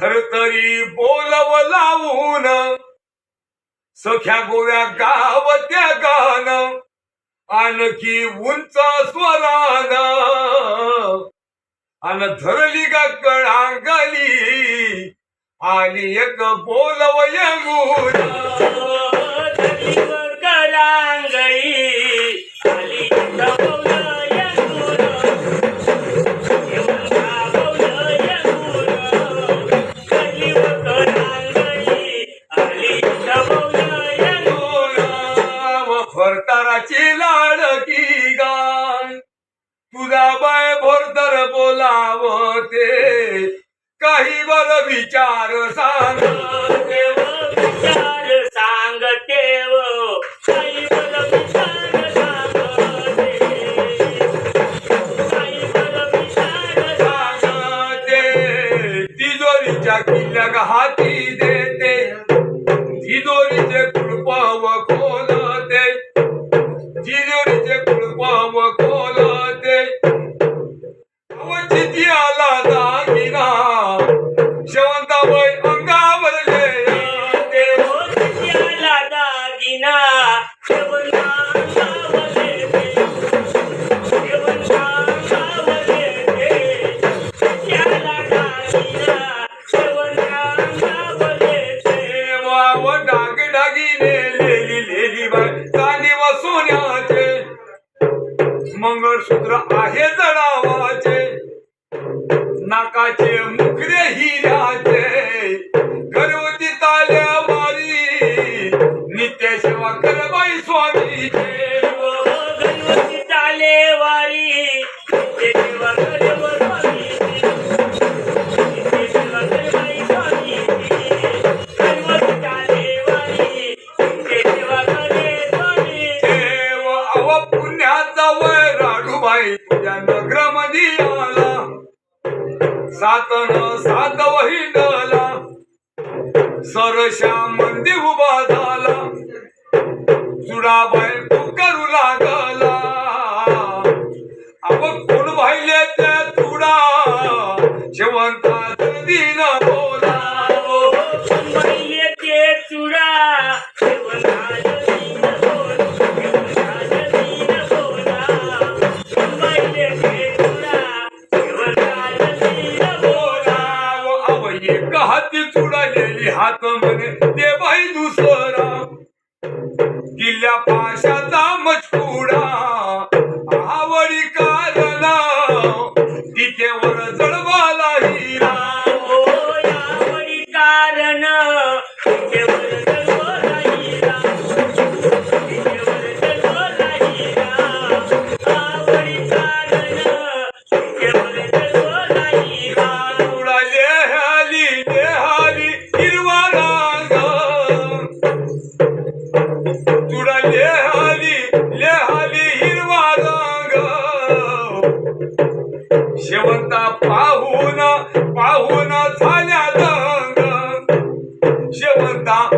धरतरी बोलव लावून. सख्या गोव्या गावत्या गान. आणखी उंच स्वरान. अन धरली ग कळांगली आणि एक बोलव यंगून फरताराची लाडकी गाय. तुझा बाय भरतर बोलावते काही बर विचार सांगते. woman मंगळसूत्र आहे जडावाचे नाकाचे मुखरे हिराचे सातन सात वहिनला सरशा मंदी उभा झाला. चुडाबाई तू करू लागला. Família Baixa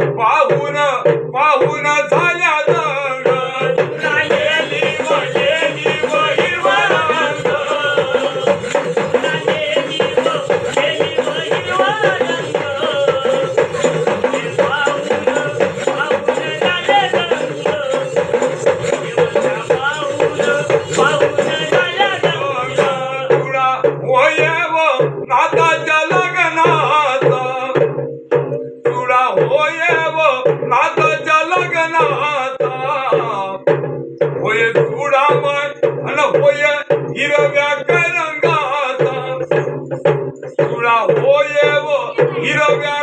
पाहून पाहून झाल्या పోయే చూడామ అన్న పోయే ఇరవై కరంగా చూడా పోయేవో ఇరవై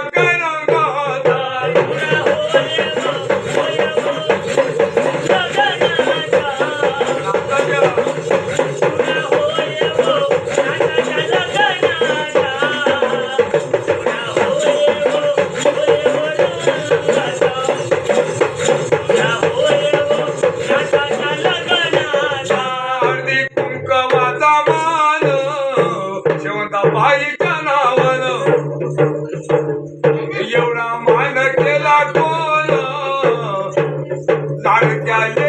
लोक माझा मान शेवंता बाईच्या नावान. एवढा मान केला कोण? लाडक्या